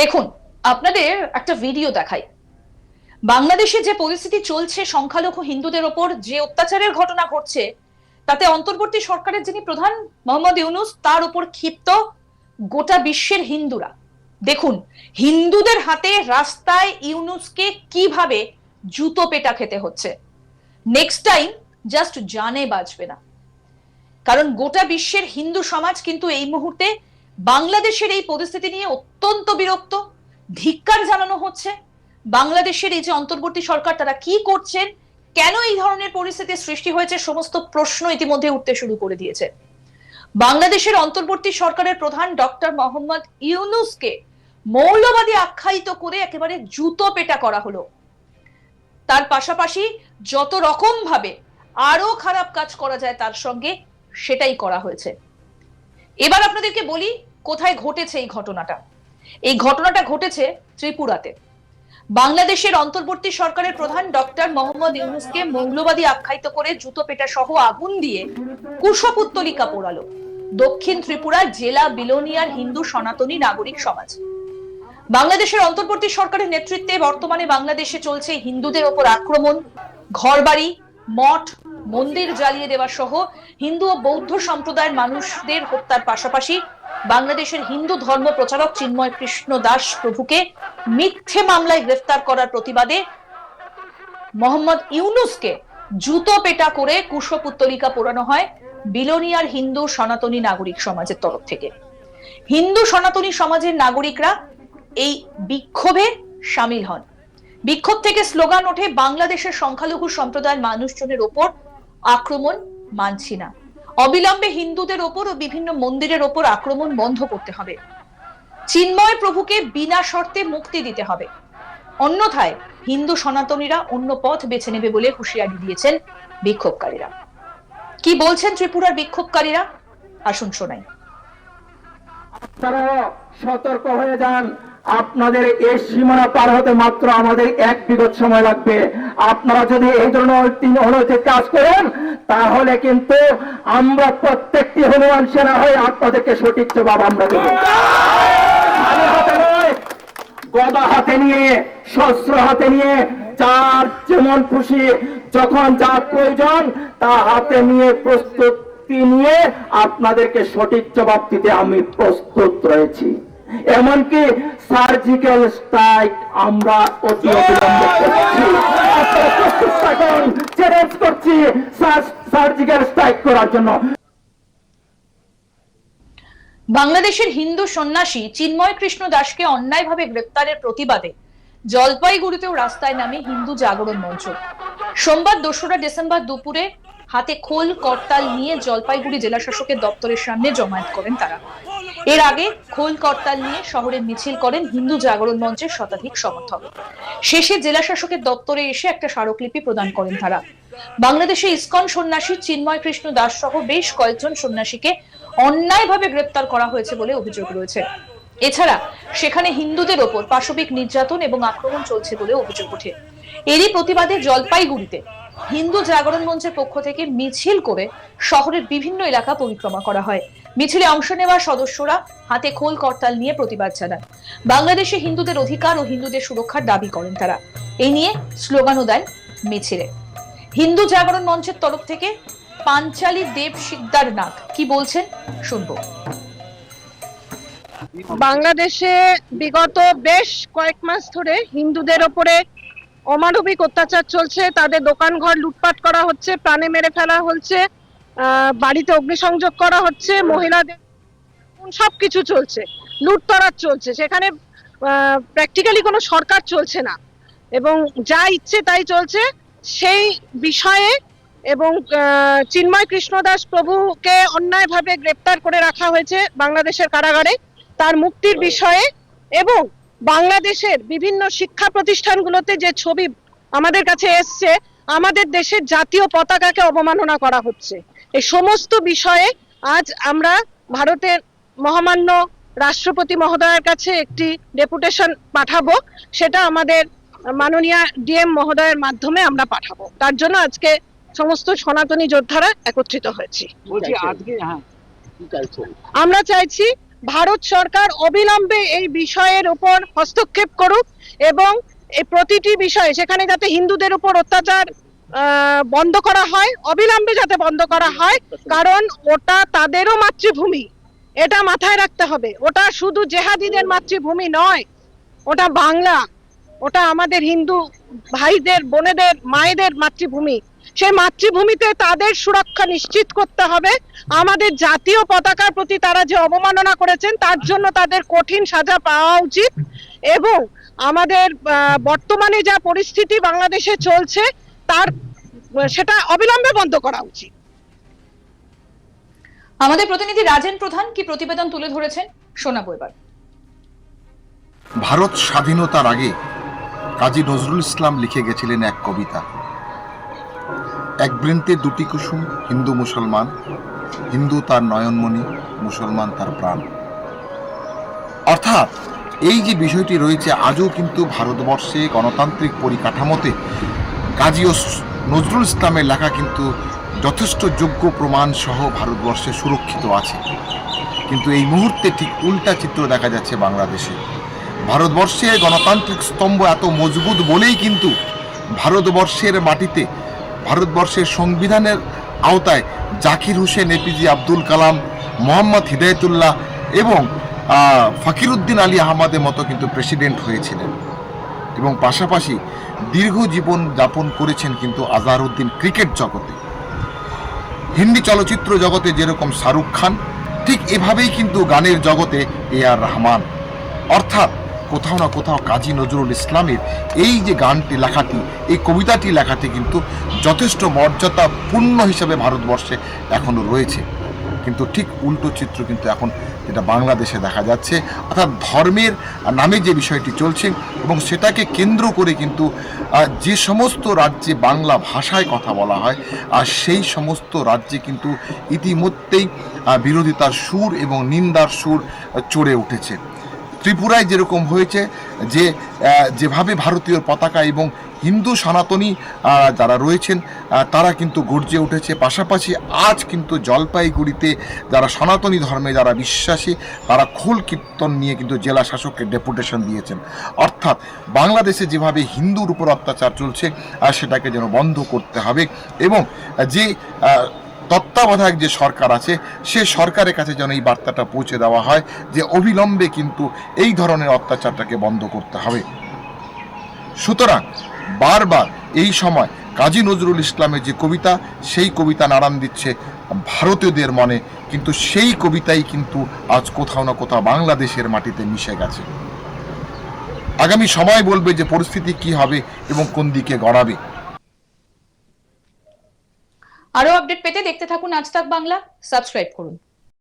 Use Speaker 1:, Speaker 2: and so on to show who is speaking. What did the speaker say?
Speaker 1: দেখুন আপনাদের একটা ভিডিও দেখাই বাংলাদেশে যে পরিস্থিতি চলছে সংখ্যালঘু হিন্দুদের ওপর যে অত্যাচারের ঘটনা ঘটছে তাতে অন্তর্বর্তী সরকারের যিনি প্রধান মোহাম্মদ ইউনুস তার উপর ক্ষিপ্ত গোটা বিশ্বের হিন্দুরা দেখুন হিন্দুদের হাতে রাস্তায় ইউনুসকে কিভাবে জুতো পেটা খেতে হচ্ছে নেক্সট টাইম জাস্ট জানে বাঁচবে না কারণ গোটা বিশ্বের হিন্দু সমাজ কিন্তু এই মুহূর্তে বাংলাদেশের এই পরিস্থিতি নিয়ে অত্যন্ত বিরক্ত ধিক্কার জানানো হচ্ছে বাংলাদেশের এই যে অন্তর্বর্তী সরকার তারা কি করছেন কেন এই ধরনের পরিস্থিতি সৃষ্টি হয়েছে সমস্ত প্রশ্ন ইতিমধ্যে উঠতে শুরু করে দিয়েছে বাংলাদেশের অন্তর্বর্তী সরকারের প্রধান ডক্টর মোহাম্মদ ইউনুসকে মৌলবাদী আখ্যায়িত করে একেবারে জুতো পেটা করা হলো তার পাশাপাশি যত রকম ভাবে আরো খারাপ কাজ করা যায় তার সঙ্গে সেটাই করা হয়েছে এবার আপনাদেরকে বলি কোথায় ঘটেছে এই ঘটনাটা এই ঘটনাটা ঘটেছে ত্রিপুরাতে বাংলাদেশের অন্তর্বর্তী সরকারের প্রধান ডক্টর মোহাম্মদ ইউনুসকে মৌলবাদী আখ্যায়িত করে জুতো পেটা সহ আগুন দিয়ে কুশপুত্তলিকা পোড়ালো দক্ষিণ ত্রিপুরা জেলা বিলোনিয়ার হিন্দু সনাতনী নাগরিক সমাজ বাংলাদেশের অন্তর্বর্তী সরকারের নেতৃত্বে বর্তমানে বাংলাদেশে চলছে হিন্দুদের ওপর আক্রমণ ঘরবাড়ি মঠ মন্দির জ্বালিয়ে দেওয়া সহ হিন্দু ও বৌদ্ধ সম্প্রদায়ের মানুষদের হত্যার পাশাপাশি বাংলাদেশের হিন্দু ধর্ম প্রচারক চিন্ময় কৃষ্ণ দাস প্রভুকে মিথ্যে মামলায় গ্রেফতার করার প্রতিবাদে মোহাম্মদ ইউনুসকে জুতো পেটা করে কুশপুত্তলিকা পোড়ানো হয় বিলোনিয়ার হিন্দু সনাতনী নাগরিক সমাজের তরফ থেকে হিন্দু সনাতনী সমাজের নাগরিকরা এই বিক্ষোভে সামিল হন বিক্ষোভ থেকে স্লোগান ওঠে বাংলাদেশের সংখ্যালঘু সম্প্রদায়ের মানুষজনের ওপর আক্রমণ মানছি না অবিলম্বে হিন্দুদের ওপর ও বিভিন্ন মন্দিরের ওপর আক্রমণ বন্ধ করতে হবে চিন্ময় প্রভুকে বিনা শর্তে মুক্তি দিতে হবে অন্যথায় হিন্দু সনাতনীরা অন্য পথ বেছে নেবে বলে হুঁশিয়ারি দিয়েছেন বিক্ষোভকারীরা কি বলছেন ত্রিপুরার বিক্ষোভকারীরা
Speaker 2: আসুন শোনাই আপনারা সতর্ক হয়ে যান আপনাদের এই সীমানা পার হতে মাত্র আমাদের এক বিগত সময় লাগবে আপনারা যদি এই ধরনের কাজ করেন তাহলে কিন্তু আমরা প্রত্যেকটি হনুমান সেনা হয়ে আপনাদেরকে সঠিক জবাব আমরা দেব গদা হাতে নিয়ে শস্ত্র হাতে নিয়ে চার যেমন খুশি যখন যা প্রয়োজন তা হাতে নিয়ে প্রস্তুতি নিয়ে আপনাদেরকে সঠিক জবাব দিতে আমি প্রস্তুত রয়েছি এমনকি সার্জিক্যাল স্ট্রাইক আমরা অতি অবিলম্বে করছি চ্যালেঞ্জ করছি সার্জিক্যাল স্ট্রাইক
Speaker 1: করার জন্য বাংলাদেশের হিন্দু সন্ন্যাসী চিন্ময় কৃষ্ণ দাসকে অন্যায়ভাবে গ্রেপ্তারের প্রতিবাদে জলপাইগুড়িতেও রাস্তায় নামে হিন্দু জাগরণ মঞ্চ সোমবার দোসরা ডিসেম্বর দুপুরে হাতে খোল করতাল নিয়ে জলপাইগুড়ি জেলা শাসকের দপ্তরের সামনে জমায়েত করেন তারা এর আগে খোল করতাল নিয়ে শহরের মিছিল করেন হিন্দু জাগরণ মঞ্চের শতাধিক সমর্থক শেষে জেলা শাসকের দপ্তরে এসে একটা স্মারকলিপি প্রদান করেন তারা বাংলাদেশে ইস্কন সন্ন্যাসী চিন্ময় কৃষ্ণ দাস সহ বেশ কয়েকজন সন্ন্যাসীকে অন্যায়ভাবে গ্রেপ্তার করা হয়েছে বলে অভিযোগ রয়েছে এছাড়া সেখানে হিন্দুদের ওপর পাশবিক নির্যাতন এবং আক্রমণ চলছে বলে অভিযোগ ওঠে এরই প্রতিবাদে জলপাইগুড়িতে হিন্দু জাগরণ মঞ্চের পক্ষ থেকে মিছিল করে শহরের বিভিন্ন এলাকা পরিক্রমা করা হয় মিছিলে অংশ নেওয়া সদস্যরা হাতে খোল করতাল নিয়ে প্রতিবাদ জানান বাংলাদেশে হিন্দুদের অধিকার ও হিন্দুদের সুরক্ষার দাবি করেন তারা এই নিয়ে স্লোগানও দেন মিছিলে হিন্দু জাগরণ মঞ্চের তরফ থেকে পাঞ্চালী দেব সিদ্ধার নাথ কি বলছেন
Speaker 3: শুনবো বাংলাদেশে বিগত বেশ কয়েক মাস ধরে হিন্দুদের ওপরে অমানবিক অত্যাচার চলছে তাদের দোকান ঘর লুটপাট করা হচ্ছে প্রাণে মেরে ফেলা হচ্ছে বাড়িতে অগ্নিসংযোগ করা হচ্ছে মহিলাদের সব কিছু চলছে লুটতরাজ চলছে সেখানে প্র্যাকটিক্যালি কোনো সরকার চলছে না এবং যা ইচ্ছে তাই চলছে সেই বিষয়ে এবং চিন্ময় কৃষ্ণদাস প্রভুকে অন্যায়ভাবে গ্রেপ্তার করে রাখা হয়েছে বাংলাদেশের কারাগারে তার মুক্তির বিষয়ে এবং বাংলাদেশের বিভিন্ন শিক্ষা প্রতিষ্ঠানগুলোতে যে ছবি আমাদের কাছে এসছে আমাদের দেশের জাতীয় পতাকাকে অবমাননা করা হচ্ছে এই সমস্ত বিষয়ে আজ আমরা ভারতের মহামান্য রাষ্ট্রপতি মহোদয়ের কাছে একটি ডেপুটেশন পাঠাবো সেটা আমাদের মাননীয় ডিএম মহোদয়ের মাধ্যমে আমরা পাঠাবো তার জন্য আজকে সমস্ত সনাতনী যোদ্ধারা একত্রিত হয়েছি হ্যাঁ। আমরা চাইছি ভারত সরকার অবিলম্বে এই বিষয়ের উপর হস্তক্ষেপ করুক এবং এই প্রতিটি বিষয়ে সেখানে যাতে হিন্দুদের উপর অত্যাচার বন্ধ করা হয় অবিলম্বে যাতে বন্ধ করা হয় কারণ ওটা তাদেরও মাতৃভূমি এটা মাথায় রাখতে হবে ওটা শুধু জেহাদিদের মাতৃভূমি নয় ওটা বাংলা ওটা আমাদের হিন্দু ভাইদের বোনেদের মায়েদের মাতৃভূমি সেই মাতৃভূমিতে তাদের সুরক্ষা নিশ্চিত করতে হবে আমাদের জাতীয় পতাকার প্রতি তারা যে অবমাননা করেছেন তার জন্য তাদের কঠিন সাজা পাওয়া উচিত এবং আমাদের বর্তমানে যা পরিস্থিতি বাংলাদেশে চলছে তার সেটা অবিলম্বে বন্ধ করা
Speaker 1: উচিত আমাদের প্রতিনিধি রাজেন প্রধান কি প্রতিবেদন তুলে ধরেছেন
Speaker 4: শোনাবো এবার ভারত স্বাধীনতার আগে কাজী নজরুল ইসলাম লিখে গেছিলেন এক কবিতা এক বৃন্তে দুটি কুসুম হিন্দু মুসলমান হিন্দু তার নয়নমণি মুসলমান তার প্রাণ অর্থাৎ এই যে বিষয়টি রয়েছে আজও কিন্তু ভারতবর্ষে গণতান্ত্রিক পরিকাঠামোতে কাজী ও নজরুল ইসলামের লেখা কিন্তু যথেষ্ট যোগ্য প্রমাণ সহ ভারতবর্ষে সুরক্ষিত আছে কিন্তু এই মুহূর্তে ঠিক উল্টা চিত্র দেখা যাচ্ছে বাংলাদেশে ভারতবর্ষের গণতান্ত্রিক স্তম্ভ এত মজবুত বলেই কিন্তু ভারতবর্ষের মাটিতে ভারতবর্ষের সংবিধানের আওতায় জাকির হোসেন এপিজি আব্দুল কালাম মোহাম্মদ হিদায়তুল্লাহ এবং ফকিরুদ্দিন আলী আহমদের মতো কিন্তু প্রেসিডেন্ট হয়েছিলেন এবং পাশাপাশি দীর্ঘ জীবন যাপন করেছেন কিন্তু আজহারউদ্দিন ক্রিকেট জগতে হিন্দি চলচ্চিত্র জগতে যেরকম শাহরুখ খান ঠিক এভাবেই কিন্তু গানের জগতে এ আর রহমান অর্থাৎ কোথাও না কোথাও কাজী নজরুল ইসলামের এই যে গানটি লেখাটি এই কবিতাটি লেখাটি কিন্তু যথেষ্ট মর্যাদাপূর্ণ হিসাবে ভারতবর্ষে এখনও রয়েছে কিন্তু ঠিক উল্টো চিত্র কিন্তু এখন যেটা বাংলাদেশে দেখা যাচ্ছে অর্থাৎ ধর্মের নামে যে বিষয়টি চলছে এবং সেটাকে কেন্দ্র করে কিন্তু যে সমস্ত রাজ্যে বাংলা ভাষায় কথা বলা হয় আর সেই সমস্ত রাজ্যে কিন্তু ইতিমধ্যেই বিরোধিতার সুর এবং নিন্দার সুর চড়ে উঠেছে ত্রিপুরায় যেরকম হয়েছে যে যেভাবে ভারতীয় পতাকা এবং হিন্দু সনাতনী যারা রয়েছেন তারা কিন্তু গর্জে উঠেছে পাশাপাশি আজ কিন্তু জলপাইগুড়িতে যারা সনাতনী ধর্মে যারা বিশ্বাসী তারা খোল কীর্তন নিয়ে কিন্তু জেলা শাসককে ডেপুটেশন দিয়েছেন অর্থাৎ বাংলাদেশে যেভাবে হিন্দুর উপর অত্যাচার চলছে সেটাকে যেন বন্ধ করতে হবে এবং যে তত্ত্বাবধায়ক যে সরকার আছে সে সরকারের কাছে যেন এই বার্তাটা পৌঁছে দেওয়া হয় যে অবিলম্বে কিন্তু এই ধরনের অত্যাচারটাকে বন্ধ করতে হবে সুতরাং বারবার এই সময় কাজী নজরুল ইসলামের যে কবিতা সেই কবিতা নাড়ান দিচ্ছে ভারতীয়দের মনে কিন্তু সেই কবিতাই কিন্তু আজ কোথাও না কোথাও বাংলাদেশের মাটিতে মিশে গেছে আগামী সময় বলবে যে পরিস্থিতি কি হবে এবং কোন
Speaker 1: দিকে গড়াবে আরো আপডেট পেতে দেখতে থাকুন আজ তাক বাংলা সাবস্ক্রাইব করুন